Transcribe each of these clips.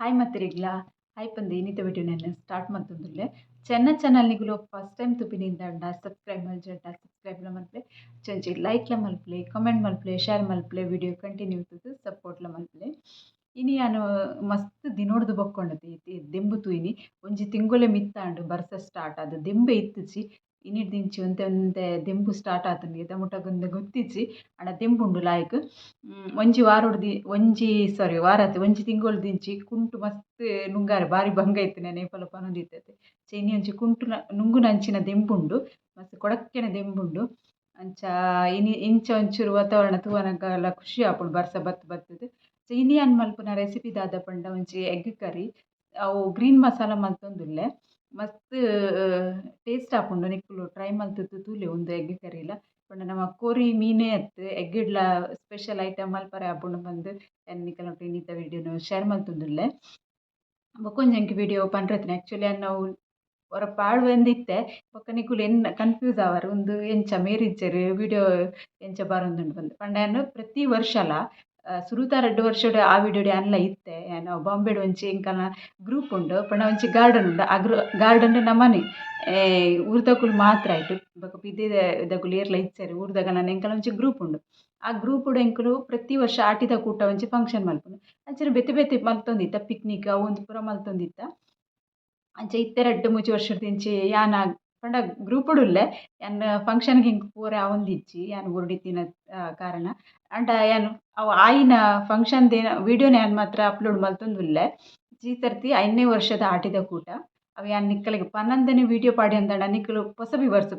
Hi ಮತ್ತಿರಿಗ್ಲ hi ಪಂದು ಇನ್ನಿತ ವಿಡಿಯೋ ನಾನು ಸ್ಟಾರ್ಟ್ ಮಾಡ್ತಂದ್ರೆ ಚೆನ್ನ ಚಾನಲ್ ನಿಗಲು ಫಸ್ಟ್ ಟೈಮ್ ತುಪ್ಪಿನಿಂದ ಅಂಡ ಸಬ್ಸ್ಕ್ರೈಬ್ ಮಲ್ಜಂಡ ಸಬ್ಸ್ಕ್ರೈಬ್ಲ ಮಲ್ಪಲೆ ಚಂಚಿ ಲೈಕ್ಲ ಮಲ್ಪಲೆ ಕಮೆಂಟ್ ಮಲ್ಪಲೆ ಶೇರ್ ಮಲ್ಪಲೆ ವಿಡಿಯೋ ಕಂಟಿನ್ಯೂ ಇರ್ತದೆ ಸಪೋರ್ಟ್ಲ ಮಲ್ಪಲೆ ಇನಿ ಯಾನು ಮಸ್ತ್ ದಿನೋಡ್ದು ಬಕ್ಕೊಂಡತಿ ದೆಂಬು ತೂಯಿನಿ. ಒಂಜಿ ತಿಂಗೊಲೆ ಮಿತ್ತಾಂಡು, ಬರ್ಸ ಸ್ಟಾರ್ಟ್ ಅದು ದೆಂಬೆ ಇತ್ತಿಜಿ ಇನಿಡ್ ದಿಂಚಿ ಒಂತೆ ಒಂತೆ ದೆಂಬು ಸ್ಟಾರ್ಟ್ ಆತುಂಡು ದಮುಟಗೊಂದು ಗೊತ್ತಿಜ್ಜಿ ಆಂಡ ದೆಂಬುಂಡು ಲಾಯ್ಕ್ ಒಂಜಿ ವಾರೊಡು ಒಂಜಿ ಸಾರಿ ವಾರತ್, ಒಂಜಿ ತಿಂಗೊಲು ದಿಂಚಿ ಕುಂಟು ಮಸ್ತ್ ನುಂಗಾರೆ ಬಾರಿ ಬಂಗ ಇತ್ತಿನ ಏಪಲ ಪನೊಂದಿತ್ತತೆ ಚೈನಿ ಒಂಜಿ ಕುಂಟು ನುಂಗುನಂಚಿನ ದೆಂಬುಂಡು ಮಸ್ತ್ ಕೊಡಕ್ಕೆನ ದೆಂಬುಂಡು ಅಂಚ, ಇನಿ, ಇಂಚ ಒಂಚೂರು ವಾತಾವರಣ ತೂವನಗಲ ಖುಷಿ ಆಪುಂಡು, ಬರ್ಸ ಬತ್ತು ಬತ್ತುದು. ಇನಿ ಅನ್ಮಲ್ಪುನ ರೆಸಿಪಿ ದಾದ ಪಂಡ ಒಂಜಿ ಎಗ್ ಕರಿ ಅವು ಗ್ರೀನ್ ಮಸಾಲ ಮಲ್ತೊಂದುಲ್ಲೆ ಮಸ್ತ್ ಟೇಸ್ಟ್ ಆಪುಂಡು ನಿಕ್ಕುಲು ಟ್ರೈ ಮಲ್ತುದು ತೂಲೆ ಉಂದು ಎಗ್ ಕರಿಲ ಪಂಡ ನಮ ಕೊರಿ ಮೀನೇ ಅತ್ ಎಗ್ಗಿಡ್ಲ ಸ್ಪೆಷಲ್ ಐಟಮ್ ಮಲ್ಪರೆ ಆಪುಂಡು ಪಂದ್ ಎನ್ನ ನಿಕಲ್ನೊಟ್ಟು ಇನ್ನಿತ ವಿಡಿಯೋನು ಶೇರ್ ಮಲ್ತೊಂದುಲ್ಲೆ ಬೊಕೊಂಜಿ ಎಂಕ್ ವಿಡಿಯೋ ಪನ್ಪರೆತಿನ ಆ್ಯಕ್ಚುಲಿ ಅನ್ನ ಅವು ಒರ ಪಾಡು ಎಂದಿತ್ತೆ ಬೊಕ ನಿಕುಲು ಎನ್ನ ಕನ್ಫ್ಯೂಸ್ ಆವರ್. ಉಂದು ಎಂಚ ಮೇರಿಜ್ಜೆರ್ ವಿಡಿಯೋ ಎಂಚ ಬರೊಂದುಂಡು ಪಂದ್ ಪಂಡ ಯಾನ್ ಪ್ರತಿ ವರ್ಷಲ ಸುರುತ ರಡ್ಡ್ ವರ್ಷಡ್ ಆ ವಿಡಿಯೋಡ್ ಯಾನ್ಲ ಇತ್ತೆ. ಯಾನ್ ಬಾಂಬೆಡ್ ಒಂಜಿ ಎಂಕಲ್ನ ಗ್ರೂಪ್ ಉಂಡು. ಪಂಡ ಒಂಜಿ ಗಾರ್ಡನ್ ಉಂಡು. ಆ ಗ್ರೂ ಗಾರ್ಡನ್ ನಮನೆ ಊರ್ದಕುಲು ಮಾತ್ರ ಆಯ್ಟ್ ಬೊಕ ಪಿದೆದ ದಕುಲು ಏರ್ಲ ಇಜ್ಜೆರ್ ಊರ್ದಾಗಲ ಎಂಕಲ್ನ ಒಂಜಿ ಗ್ರೂಪ್ ಉಂಡು. ಆ ಗ್ರೂಪುಡು ಎಂಕುಲು ಪ್ರತಿ ವರ್ಷ ಆಟಿದ ಕೂಟ ಒಂಜಿ ಫಂಕ್ಷನ್ ಮಲ್ಪುಂಡು. ಅಂಚನೆ ಬೆತೆ ಬೆತೆ ಮಲ್ತೊಂದಿತ್ತ. ಪಿಕ್ನಿಕ್ ಅವೊಂದು ಪೂರ ಮಲ್ತೊಂದಿತ್ತ. ಅಂಚ ಇತ್ತೆ ರಡ್ಡ್ ಮೂಜಿ ವರ್ಷಡ್ ದಿಂಚಿ ಯಾನ ಪಂಡ ಗ್ರೂಪುಡು ಉಲ್ಲೆ ಯಾನ್ ಫಂಕ್ಷನ್‌ಗೆ ಹಿಂಕ್ ಪೂರ ಇಜ್ಜಿ, ಯಾನ್ ಬುರ್ಡಿತ್ತಿನ ಕಾರಣ. ಅಂಡ, ಯಾನ್ ಅವು ಆಯಿನ ಫಂಕ್ಷನ್‌ದ ವಿಡಿಯೋನ ಯಾನ್ ಮಾತ್ರ ಅಪ್ಲೋಡ್ ಮಲ್ತೊಂದುಲ್ಲೆ ಜೀ ಸರ್ತಿ ಐನ್ನೇ ವರ್ಷದ ಆಟಿದ ಕೂಟ. ಅವು ಯಾನ್ ನಿಕ್ಕಲೆಗ್ ಪನ್ನಂದನೆ ವಿಡಿಯೋ ಪಾಡ್ಯ ಅಂದಣ್ಣ ನಿಕ್ಕುಲು ಪೊಸ ವ್ಯೂವರ್ಸ್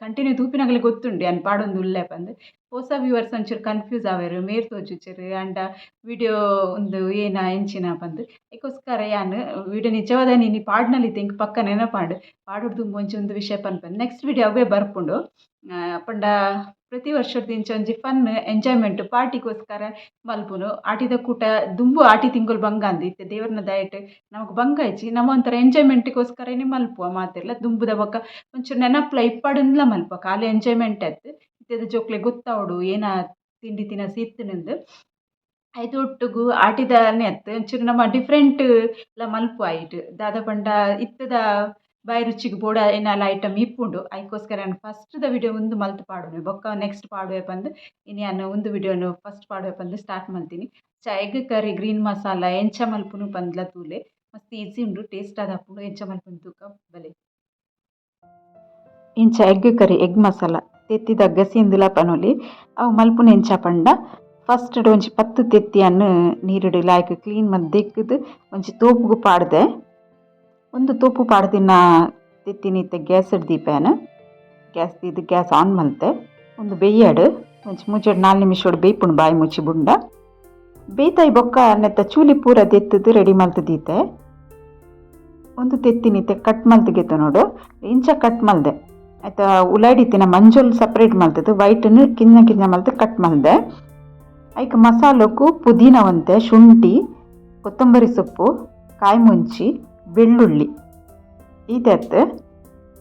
ಕಂಟಿನ್ಯೂ ತೂಪಿನಕುಲು ಗೊತ್ತುಂಡು ಯಾನ್ ಪಾಡೊಂದು ಉಲ್ಲೆ ಪಂದ್ ಪೊಸ ವ್ಯೂವರ್ಸ್ ಒಂಚೂರು ಕನ್ಫ್ಯೂಸ್ ಆವೆರ್ ಮೇರ್ ತೋಜುಜೆರ್ ಆಂಡ ವಿಡಿಯೋ ಉಂದು ಏನ ಎಂಚಿನ ಪಂದ್ ಐಕೋಸ್ಕರ ಯಾನ್ ವಿಡಿಯೋ ನಿಜವಾದ ನಿನಿ ಪಾಡ್ನಲಿತ್ತೆ ಎಂಕ್ ಪಕ್ಕ ನೆನಪಾಂಡ್ ಪಾಡೊಡು ದುಂಬು ಒಂಜಿ ಉಂದು ವಿಷಯ ಪನ್ಪುಂಡು ನೆಕ್ಸ್ಟ್ ವಿಡಿಯೋ ಅವೇ ಬರ್ಪುಂಡು ಪಂಡ ಪ್ರತಿ ವರ್ಷಡ್ ಇಂಚ ಒಂಜಿ ಫನ್ ಎಂಜಾಯ್‌ಮೆಂಟ್ ಪಾರ್ಟಿಗೋಸ್ಕರ ಮಲ್ಪುನು. ಆಟಿದ ಕೂಟ ದುಂಬು ಆಟಿ ತಿಂಗಳು ಬಂಗ ಅಂದ್. ಇತ್ತೆ ದೇವರ್ನ ದಯಟ್ ನಮಕ್ ಬಂಗ ಇಜ್ಜಿ ನಮ ಒಂಥರ ಎಂಜಾಯ್‌ಮೆಂಟ್‌ಗೋಸ್ಕರನೇ ಮಲ್ಪುವ ಮಾತೆಲ್ಲ. ದುಂಬುದ ಬೊಕ ಒಂಚೂರು ನೆನಪ್ಲ ಇಪ್ಪಡುಂದ್ಲ ಮಲ್ಪ ಖಾಲಿ ಎಂಜಾಯ್‌ಮೆಂಟ್ ಅತ್ ಇತ್ತೆದ ಜೋಕ್ಲೆ ಗೊತ್ತಾವಡು ಏನ ತಿಂಡಿ ತಿನಸು ಇತ್ತ್ಂದ್ ಐದು ಒಟ್ಟುಗು ಆಟಿದನೆ ಅತ್ ಒಂಚೂರು ನಮ ಡಿಫ್ರೆಂಟ್ ಲ ಮಲ್ಪುವ ಐಟ್. ದಾದ ಪಂಡ ಇತ್ತೆದ ಬಾಯಿ ರುಚಿಗ್ ಬೋಡ ಎನ್ನಲ ಐಟಮ್ ಇಪ್ಪುಂಡು ಐಕೋಸ್ಕರ ಫಸ್ಟ್ ಫಸ್ಟ್‌ದ ವಿಡಿಯೋ ಒಂದು ಮಲ್ತ್ ಪಾಡುವೆ. ಬೊಕ್ಕ ನೆಕ್ಸ್ಟ್ ಪಾಡುವೆ ಪಂದ್ ಇನಿ ಯಾನ್ ಉಂದು ವಿಡಿಯೋನು ಫಸ್ಟ್ ಪಾಡುವೆ ಬಂದು ಸ್ಟಾರ್ಟ್ ಮಾಡ್ತೀನಿ. ಚ ಎಗ್ ಕರಿ ಗ್ರೀನ್ ಮಸಾಲ ಎಂಚ ಮಲ್ಪುನು ಪಂದ್ಲ ತೂಲೆ. ಮಸ್ತ್ ಈಸಿ ಉಂಡು ಟೇಸ್ಟ್ ಆದ ಎಂಚ ಮಲ್ಪುನು ತೂಕ ಬಲೆ. ಇಂಚ ಎಗ್ ಕರಿ ಎಗ್ ಮಸಾಲ ತೆತ್ತಿದ ಗಸಿಂದುಲ ಪನೊಲಿ. ಅವು ಮಲ್ಪುನ ಎಂಚ ಪಂಡ. ಫಸ್ಟ್ ಒಂಜಿ ಪತ್ತು ತೆತ್ತಿಯನ್ನು ನೀರುಡು ಲಾಯ್ಕ್ ಕ್ಲೀನ್ ದೆಕ್ಕುದು ಒಂಜಿ ತೋಪುಗು ಪಾಡ್ದೆ. ಒಂದು ತೂಪು ಪಾಡ್ದಿನ ತೆತ್ತಿನ ಇತ್ತೆ ಗ್ಯಾಸ್‌ಡ್ ದೀಪೆನ್ ಗ್ಯಾಸ್ ಇದು ಗ್ಯಾಸ್ ಆನ್ ಮಲ್ತೆ. ಒಂದು ಬೇಯ್ಯಾಡು ಒಂಜಿ ಮೂಜಿ ನಾಲ್ ನಿಮಿಷೋಡು ಬೇಯ್ಪುಂಡು ಬಾಯಿ ಮುಚ್ಚಿ ಬುಂಡ. ಬೇಯ್‌ತಾಯಿ ಬೊಕ್ಕ ನೆತ್ತ ಚೂಲಿ ಪೂರ ದೆತ್ತುದು ರೆಡಿ ಮಲ್ತ್ ದೀತೆ ಒಂದು ತೆತ್ತಿನಿತ್ತೆ ಕಟ್ ಮಲ್ತ್ ನೋಡು. ಇಂಚ ಕಟ್ ಮಲ್ದೆ. ಐತ ಉಲಾಯ್ಡ್ ಮಂಜುಲ್ ಸೆಪರೇಟ್ ವೈಟ್ ನ್ ಕಿನ್ನ ಕಿನ್ನ ಮಲ್ತೆ ಕಟ್ ಮಲ್ದೆ. ಐಕ್ ಮಸಾಲಕ್ಕೂ ಪುದೀನ ಒಂತೆ ಶುಂಠಿ, ಕೊತ್ತಂಬರಿ ಸೊಪ್ಪು, ಕಾಯಿ ಮುಂಚಿ ಬೆಳ್ಳುಳ್ಳಿ ಇದೆತ್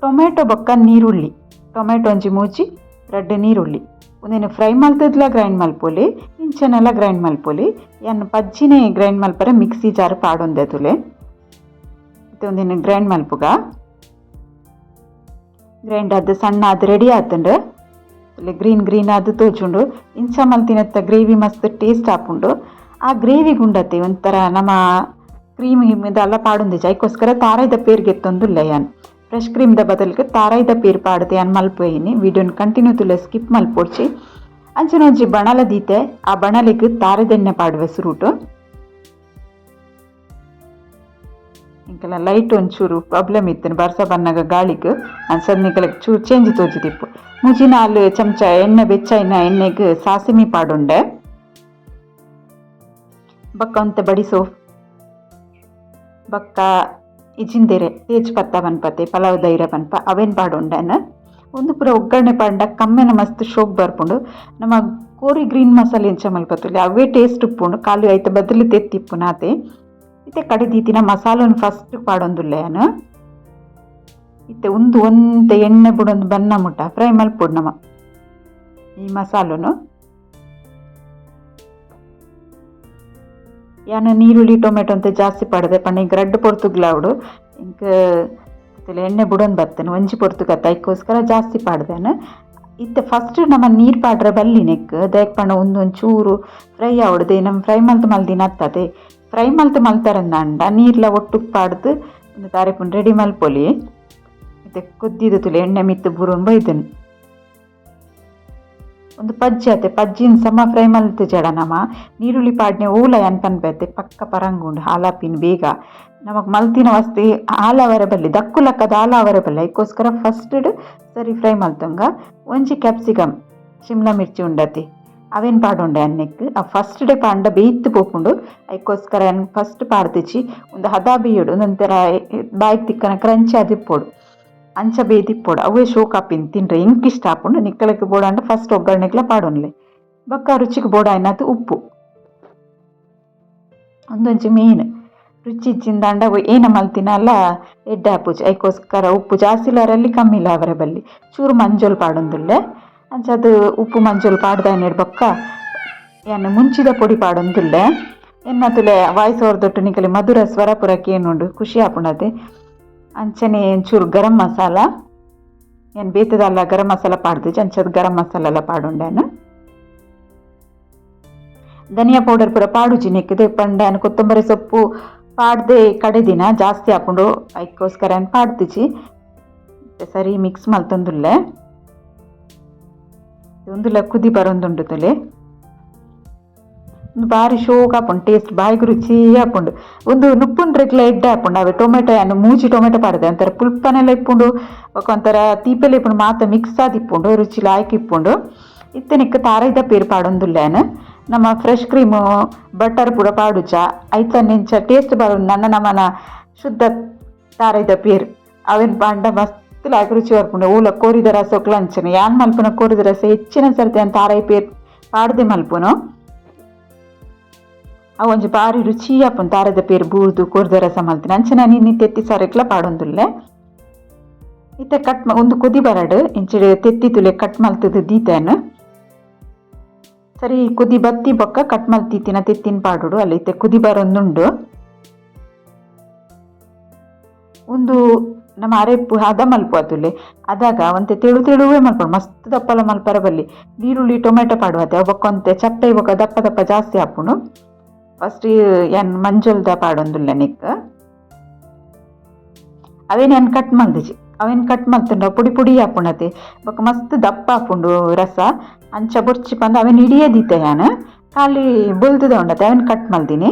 ಟೊಮೆಟೊ ಬೊಕ್ಕ ನೀರುಳ್ಳಿ ಟೊಮೆಟೊ ಒಂಜಿ ಮೂಜಿ ರೆಡ್ ನೀರುಳ್ಳಿ ಉಂದೆನ್ ಫ್ರೈ ಮಲ್ತುದ್ಲ ಗ್ರೈಂಡ್ ಮಲ್ಪೊಲಿ ಇಂಚನೆಲ್ಲ ಗ್ರೈಂಡ್ ಮಲ್ಪೊಲಿ ಎನ್ನ ಪಜ್ಜಿನೇ ಗ್ರೈಂಡ್ ಮಲ್ಪರೆ ಮಿಕ್ಸಿ ಜಾರ್ ಪಾಡೊಂದೆ ತುಲೆ ಇದೊಂದೇನು ಗ್ರೈಂಡ್ ಮಲ್ಪುಗ ಗ್ರೈಂಡ್ ಆದ್ ಸಣ್ಣ ಅದು ರೆಡಿ ಆತುಂಡ್ ಗ್ರೀನ್ ಗ್ರೀನ್ ಆದ್ ತೋಚುಂಡು ಇಂಚ ಮಲ್ತಿನತ್ತ ಗ್ರೇವಿ ಮಸ್ತ್ ಟೇಸ್ಟ್ ಆಪುಂಡು ಆ ಗ್ರೇವಿ ಗುಂಡತ್ತೆ ಒಂಥರ ನಮ ಕ್ರೀಮ್ ದಾಲ ಪಾಡೊಂದಿಜ್ಜಿ ಐಕೋಸ್ಕರ ತಾರಾಯ್ದ ಪೇರ್ ಗೆತ್ತೊಂದುಲ್ಲೆ ಲಯನ್. ಫ್ರೆಶ್ ಕ್ರೀಮ್‌ದ ಬದಲ್ಗ್ ತಾರಾಯ್ದ ಪೇರ್ ಪಾಡ್ದೆ ಅನ್ ಮಲ್ಪುವೆಯಿನಿ. ವಿಡಿಯೋನ್ ಕಂಟಿನ್ಯೂ ತುಲೆ ಸ್ಕಿಪ್ ಮಲ್ಪೊಡ್ಚಿ ಅಂಚನೆ ಒಂಜಿ ಬಣಲ ದೀತೆ, ಆ ಬಣಲೆಗ್ ತಾರೆದ ಎಣ್ಣೆ ಪಾಡುವೆ ಸುರುಟು. ಇಂಕಲ ಲೈಟ್ ಒಂಚೂರು ಪ್ರಾಬ್ಲಮ್ ಇತ್ತೆನ್, ಬರ್ಸ ಬನ್ನಗ ಗಾಳಿಗ್. ನಿಕಲೆಗ್ ಚೂರು ಚೇಂಜ್ ತೋಜುದಿಪ್ಪು ಮುಜಿ ನಾಲ್ ಚಮಚ ಎಣ್ಣೆ ಬೆಚ್ಚಯಿನ ಎಣ್ಣೆಗೆ ಸಾಸಿಮಿ ಪಾಡುಂಡೆ. ಬೊಕ್ಕ ಒಂತೆ ಬಡಿಸೋ. ಬೊಕ್ಕ ಇಜಿಂದೆರೆ ತೇಜ್ ಪತ್ತ ಬನ್ಪತೆ ಪಲಾವ್ ಧೈರ್ಯ ಬನ್ಪ ಅವೆನ್ ಪಾಡೊಂಡೆನ್ ಒಂದು ಪೂರ ಒಗ್ಗರಣೆ ಪಂಡ ಕಮ್ಮೆನ ಮಸ್ತ್ ಶೋಕ್ ಬರ್ಪುಂಡು. ನಮ್ಮ ಕೋರಿ ಗ್ರೀನ್ ಮಸಾಲೆ ಎಂಚ ಮಲ್ಪತೊಲಿ ಅವೇ ಟೇಸ್ಟ್ ಉಪ್ಪುಂಡು. ಖಾಲಿ ಐತ ಬದಲು ತೆತ್ತಿಪ್ಪುನ ನಾತೆ. ಇತ್ತೆ ಕಡಿದೀತಿನ ದೀತಿನ ಮಸಾಲನ್ ಫಸ್ಟ್ ಪಾಡೊಂದುಲ್ಲ ಏನು ಇತ್ತೆ ಒಂದು ಒಂತೆ ಎಣ್ಣೆ ಬುಡೊಂದು ಬನ್ನ ಮುಟ್ಟ ಫ್ರೈ ಮಲ್ಪುಡು ನಮ್ಮ ಈ ಮಸಾಲನು. ಯಾನ ನೀರುಳ್ಳಿ ಟೊಮೆಟೊ ಅಂತ ಜಾಸ್ತಿ ಪಾಡ್ದೆ ಪಂಡ ಇಂಕ ರಡ್ಡ್ ಪೊರ್ತುಗ್ಲಾವುಡು ಇಂಕ ಎಣ್ಣೆ ಬುಡೊಂದು ಬರ್ತೇನೆ, ಒಂಜಿ ಪೊರ್ತುಗತ್ತ ತೈಕೋಸ್ಕರ ಜಾಸ್ತಿ ಪಾಡ್ದೇನು ಇತ್ತೆ ಫಸ್ಟ್ ನಮ್ಮ ನೀರು ಪಾಡ್ರೆ ಬಲ್ಲಿ ನೆಕ್ ದಯಕ್ ಪಂಡ ಒಂದೊಂದು ಚೂರು ಫ್ರೈ ಆವಡ್ದೆ ನಮ್ಮ ಫ್ರೈ ಮಲ್ತು ಮಲ್ದಿನ ಹತ್ತದೆ ಫ್ರೈ ಮಲ್ತು ಅಂಡ ನೀರ್ಲ ಒಟ್ಟು ಪಾಡ್ದು ಒಂದು ತಾರೀಪು ರೆಡಿ ಮಲ್ಪೊಲಿ. ಮತ್ತೆ ಕುದ್ದಿದ ತುಲೆ ಎಣ್ಣೆ ಮಿತ್ತು ಬುರುನ್ ಬೈದನು ಒಂದು ಪಜ್ಜಿ ಆತೆ ಪಜ್ಜಿನ ಸಮ ಫ್ರೈ ಮಲ್ತು ಜಡ ನಮ. ನೀರುಳ್ಳಿ ಪಾಡ್ನೆ ಊಲ ಅನ್ಪನ್ಬೇತೆ ಪಕ್ಕ ಪರಂಗುಂಡು, ಹಾಲಾಪಿನ ಬೇಗ. ನಮಕ್ ಮಲ್ತಿನ ವಸ್ತು ಹಾಲವರೆ ಬಲ್ಲಿ, ದಕ್ಕು ಲಕ್ಕದ ಹಾಲಾವರೆ ಬಲ್ಲಿ. ಅದಕ್ಕೋಸ್ಕರ ಫಸ್ಟ್ ಸರಿ ಫ್ರೈ ಮಲ್ತಂಗ ಒಂಜಿ ಕ್ಯಾಪ್ಸಿಕಮ್ ಶಿಮ್ಲಾ ಮಿರ್ಚಿ ಉಂಡತಿ. ಅವೇನು ಪಾಡುಂಡೆ ಅನ್ನೆಕ್? ಆ ಫಸ್ಟ್ ಡೇ ಪಾಂಡ ಬೇಯ್ತು ಪೋಪುಂಡು. ಅದಕ್ಕೋಸ್ಕರ ಫಸ್ಟ್ ಪಾಡ್ದಿಚ್ಚಿ ಒಂದು ಹದ ಬೇಯುಡು ಒಂದೊಂಥರ ಬಾಯಿಗೆ ತಿಕ್ಕನ ಕ್ರಂಚಿ ಅದಿಪ್ಪೋಡು ಅಂಚ ಬೇದಿಪ್ಪೋಡು ಅವೇ ಶೋಕಾಪಿನ್ ತಿನ್ರೆ ಇಂಕ್ ಇಷ್ಟ ಆಪುಂಡು ನಿಕ್ಕಲಕ್ಕೆ ಬೋಡಾಂಡ ಫಸ್ಟ್ ಒಗ್ಗರಣೆಗ್ಲ ಪಾಡೋನ್ಲೆ. ಬೊಕ್ಕ ರುಚಿಗೆ ಬೋಡ ಆಯ್ನದು ಉಪ್ಪು. ಒಂದೊಂಚಿ ಮೇನ್. ರುಚಿ ಇಚ್ಚಿಂದಾಂಡ ಏನ ಮಲ್ತಿನಲ್ಲ ಎಡ್ಡೆ ಆಪುಜಿ ಐಕೋಸ್ಕರ ಉಪ್ಪು ಜಾಸ್ತಿ ಇಲ್ಲರಲ್ಲಿ ಕಮ್ಮಿ ಇಲ್ಲ ಅವರ ಬಲ್ಲಿ. ಚೂರು ಮಂಜೋಲ್ ಪಾಡೊಂದುಲ್ಲೆ. ಅಂಚದು ಉಪ್ಪು ಮಂಜೋಲ್ ಪಾಡ್ದಾಯನೆಡ್ ಬೊಕ್ಕ? ಏನು ಮುಂಚಿದ ಪೊಡಿ ಪಾಡೊಂದುಲ್ಲೆ. ಎನ್ನತುಲೆ ವಾಯ್ಸ್ ಅವ್ರದೊಟ್ಟು ನಿಕಲಿ ಮಧುರ ಸ್ವರ ಪುರಕ್ಕೆ ಖುಷಿ ಆಪುಂಡದೆ ಅಂಚನೆ ಚೂರು ಗರಂ ಮಸಾಲ ಏನು ಬೇತದಲ್ಲ ಗರಂ ಮಸಾಲ ಪಾಡ್ದು ಅಂಚದ ಗರಂ ಮಸಾಲ ಎಲ್ಲ ಪಾಡುಂಡೇನು ಧನಿಯಾ ಪೌಡರ್ ಪೂರ ಪಾಡುಜಿ ನೆಕ್ಕದೆ ಪಂಡ ಕೊತ್ತಂಬರಿ ಸೊಪ್ಪು ಪಾಡ್ದೆ ಕಡೆ ದಿನ ಜಾಸ್ತಿ ಹಾಕೊಂಡು ಅದಕ್ಕೋಸ್ಕರ ಪಾಡ್ತಿಜಿ ಸರಿ ಮಿಕ್ಸ್ ಮಲ್ತೊಂದುಲ್ಲೆ ಒಂದುಲ ಕುದಿ ಬರೊಂದುಂಡು ತಲೆ ಬಾರಿ ಶೋಕ್ ಆಪುಂಡು ಟೇಸ್ಟ್ ಬಾಯಿಗೆ ರುಚಿ ಆಪುಂಡು ಒಂದು ನುಪ್ಪುಂಡ್ರೆಗ್ಲ ಎಡ್ಡೆ ಆಪುಂಡು ಅವೆ ಟೊಮೆಟೊ ಅನ್ನು ಮೂಜಿ ಟೊಮೆಟೊ ಪಾಡ್ದೆ, ಒಂಥರ ಪುಲ್ಪನೆಲ್ಲ ಇಪ್ಪುಂಡು, ಒಂಥರ ತೀಪೆಲ್ಲ ಇಪ್ಪುಂಡು ಮಾತ ಮಿಕ್ಸ್ ಆದಿ ಇಪ್ಪುಂಡು ರುಚಿ ಲಾಯ್ಕ್ ಇಪ್ಪುಂಡು. ಇತ್ತನಿಕ್ಕ ತಾರೈದ ಪೇರು ಪಾಡೊಂದುಲ್ಲೇನು ನಮ್ಮ ಫ್ರೆಶ್ ಕ್ರೀಮು ಬಟರ್ ಪೂರ ಪಾಡುಚ. ಐತ ಟೇಸ್ಟ್ ಬರೋ ನನ್ನ ನಮ್ಮನ ಶುದ್ಧ ತಾರೈದ ಪೇರು. ಅವೇನು ಪಾಂಡ ಮಸ್ತ್ ಲಾಯ್ಕ್ ರುಚಿ ಬರ್ಪುಂಡು ಊಲ ಕೋರಿದ ರಸ ಅಂಚನೆ ಯಾನ್ ಮಲ್ಪುನ ಕೋರಿದ ರಸ, ಹೆಚ್ಚಿನ ಸರ್ತಿ ಅಂತ ತಾರೈ ಪೇರ್ ಪಾಡ್ದೆ ಮಲ್ಪುನು. ಅವು ಒಂಜಿ ಬಾರಿ ರುಚಿ ಆಪುಂಡು ತಾರದ ಪೇರು ಬೂರ್ದು, ಕೊರ್ದ ರಸ ಮಲ್ತಿನ ಅಂಚನ ನೀನು ತೆತ್ತಿ ಸಾರೆಕ್ಲ ಪಾಡೊಂದುಲ್ಲೆ. ಇತ್ತೆ ಕಟ್ ಒಂದು ಕುದಿ ಬರಡು. ಇಂಚಿಡೆ ತೆತ್ತಿ ತುಲೆ ಕಟ್ ಮಲ್ತದ ದೀತೇನು. ಸರಿ ಕುದಿ ಬತ್ತಿ ಬೊಕ್ಕ ಕಟ್ ಮಲ್ತಿತ್ತಿನ ತೆತ್ತಿನ ಪಾಡುಡು. ಅಲ್ಲಿ ಇತ್ತೆ ಕುದಿ ಬರೊಂದುಂಡು. ಒಂದು ನಮ್ಮ ಅರೆಪ್ಪು ಹದ ಮಲ್ಪು ಅದುಲ್ಲೆ. ಅದಾಗ ಒಂತೆ ತೆಳು ತೆಳುವೆ ಮಲ್ಪಡು. ಮಸ್ತ್ ದಪ್ಪಲ ಮಲ್ಪರ ಬಲ್ಲಿ. ನೀರುಳ್ಳಿ ಟೊಮೆಟೊ ಪಾಡುವತ್ತೆ ಅವು ಬೊಕ್ಕೊಂತೆ ಚಪ್ಪೆ ಇವಾಗ ದಪ್ಪ ದಪ್ಪ ಜಾಸ್ತಿ ಹಾಪುಂಡು. ಫಸ್ಟ್ ಏನ್ ಮಂಜುಲ್ದ ಪಾಡೊಂದುಲ್ಲೆ ನಿಕ್? ಅವೇನು ಏನು ಕಟ್ ಮಲ್ದಿಜಿ ಅವೇನು ಕಟ್ ಮಲ್ತುಂಡ ಪುಡಿ ಪುಡಿ ಹಾಪುಂಡತೆ ಬೊಕ ಮಸ್ತ್ ದಪ್ಪ ಆಪುಂಡು ರಸ. ಅಂಚ ಬೊರ್ಚಿ ಪಂದ್ ಅವೇನು ಹಿಡಿಯದಿತ್ತೆ ನಾನು ಖಾಲಿ ಬುಲ್ತದ ಉಂಡತೆ. ಅವೇನು ಕಟ್ ಮಲ್ದಿನಿ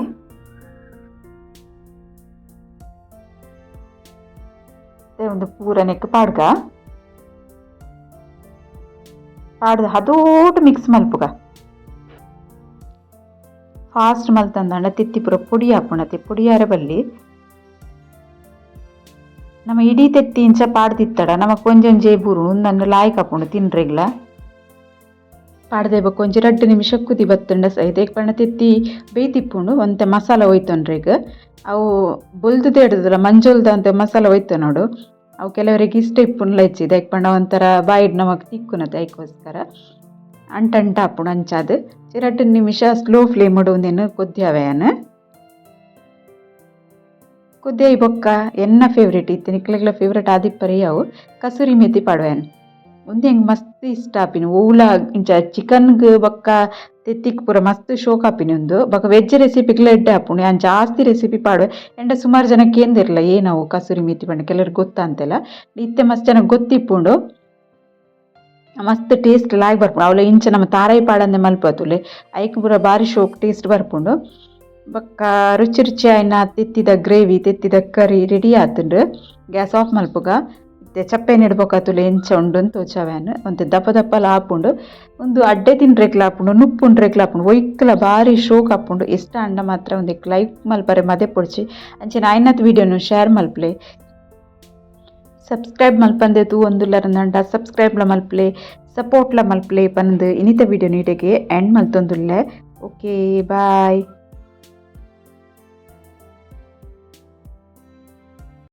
ಒಂದು ಪೂರ ನೆಕ್ ಪಾಡ್ಗ. ಪಾಡ್ದ ಹದೋಟು ಮಿಕ್ಸ್ ಮಲ್ಪುಗ ಪೂರ ಪುಡಿ ಹಾಪುಣತೆ ಪುಡಿಯಾರ ಬಲ್ಲಿ. ನಮ್ಮ ಇಡೀ ತೆತ್ತಿ ಇಂಚ ಪಾಡ್ದಿತ್ತಡ, ನಮ್ಮ ಕೊಂಜೊಂಜೆ ಬುರು ನನ್ನ ಲಾಯ್ಕ್ ಹಾಪುಂಡು ತಿನ್ರೆಗ್ಲ. ಪಾಡ್ದೆ ಬೊಕ್ಕ ಒಂಜಿ ರಡ್ಡ್ ನಿಮಿಷ ಕುದಿ ಬತ್ತುಂಡ ಸಹಿತ ಪಂಡ ತೆತ್ತಿ ಬೇಯ್ತಿಪ್ಪುಂಡು ಒಂತೆ ಮಸಾಲ ಒಯ್ತೊಂಡ್ರೆಗ್ ಅವು ಬೊಲ್ದುದೇ ಹಿಡಿದ್ರ ಮಂಜೋಲ್ದ ಅಂತ ಮಸಾಲ ಒಯ್ತು ನೋಡು. ಅವು ಕೆಲವರಿಗೆ ಇಷ್ಟ ಇಪ್ಪುಂಡ್ಲ ಹೆಚ್ಚಿ ಯಾಕೆ ಪಂಡ ಒಂಥರ ಬಾಯಿಡ್ ನಮಗೆ ತಿಕ್ಕುನದ ಅದಕ್ಕೋಸ್ಕರ ಹಾಪುಂಡು ಅಂಚಾದ್ ಚಿರಟ್ಟು ನಿಮಿಷ ಸ್ಲೋ ಫ್ಲೇಮ್ ಒಂದೇನು ಕೊದ್ದಿಯಾವೇನು ಕುದ್ದೆ ಬೊಕ್ಕ ಎನ್ನ ಫೇವ್ರೇಟ್ ಇತ್ತು ನಿಕ್ಲೆಗ್ಲ ಫೇವ್ರೇಟ್ ಆದಿಪ್ಪರಿ ಅವು. ಕಸೂರಿ ಮೆಥಿ ಪಾಡುವೇನು ಒಂದೇ ಹೆಂಗೆ ಮಸ್ತ್ ಇಷ್ಟ ಆಪಿನ ಓಲ ಇಂಚ ಚಿಕನ್ಗ್ ಬೊಕ್ಕ ತೆತ್ತಿಕ್ ಪೂರ ಮಸ್ತ್ ಶೋಕ್ ಆಪಿನಿ ಒಂದು. ಬೊಕ ವೆಜ್ ರೆಸಿಪಿಗ್ಲ ಎಡ್ಡೆ ಆಪುಂಡು ಯಾನ್ ಜಾಸ್ತಿ ರೆಸಿಪಿ ಪಾಡು ಎಂಡ ಸುಮಾರು ಜನ ಕೇಂದಿರ್ಲ ಏನವು ಕಸೂರಿ ಮೆಥಿ ಪಂಡ ಕೆಲವ್ರಿಗೆ ಗೊತ್ತಾ ಅಂತೆಲ್ಲ. ಇತ್ತೆ ಮಸ್ತ್ ಜನಕ್ಕೆ ಗೊತ್ತಿಪ್ಪುಂಡು. ಮಸ್ತ್ ಟೇಸ್ಟ್ ಲಾಯ್ ಬರ್ಪುಂಡು ಅವಳ ಇಂಚ ನಮ್ಮ ತಾರಾಯಿ ಪಾಡಂದೆ ಮಲ್ಪತುಲೆ. ಐಕ್ ಪೂರ ಬಾರಿ ಶೋಕ್ ಟೇಸ್ಟ್ ಬರ್ಪುಂಡು. ಬೊಕ್ಕ ರುಚಿ ರುಚಿ ಆಯ್ನ ತೆತ್ತಿದ ಗ್ರೇವಿ ತೆತ್ತಿದ ಕರಿ ರೆಡಿ ಆತುಂಡು. ಗ್ಯಾಸ್ ಆಫ್ ಮಲ್ಪುಗ. ಚಪ್ಪೆ ನೆಡ್ಬೇಕಾತುಲೆ ಎಂಚ ಉಂಡು ತೋಚವ್ಯಾನ್ ಒಂದು ದಪ್ಪ ದಪ್ಪಲ ಆಪುಂಡು. ಒಂದು ಅಡ್ಡೆ ತಿನ್ರೆಕ್ಲ ಆಪುಂಡು ನುಪ್ಪು ಉಂಡ್ರೆಕ್ಲ ಆಪುಂಡು. ಒಯ್ಕ್ಲ ಬಾರಿ ಶೋಕ್ ಆಪುಂಡು. ಎಷ್ಟ ಅಂಡ ಮಾತ್ರ ಒಂದು ಲೈಕ್ ಮಲ್ಪರೆ ಮದೆ ಪೊಡ್ಚಿ. ಅಂಚೆ ಐನತ್ ವಿಡಿಯೋನು ಶೇರ್ ಮಲ್ಪ್ಲೆ. ಸಬ್ಸ್ಕ್ರೈಬ್ ಮಲ್ಪಂದೆ ತೂ ಒಂದುಲ್ಲರ ನಂಡ ಸಪೋರ್ಟ್ ಮಲ್ಪ್ಲೆ ಸಪೋರ್ಟ್ಲ ಮಲ್ಪ್ಲೆ ಪಂದ್ ಇನಿತ ವಿಡಿಯೋ ನೀಟೆಗೆ ಎಂಡ್ ಮಲ್ತೊಂದುಲ್ಲೆ. Okay bye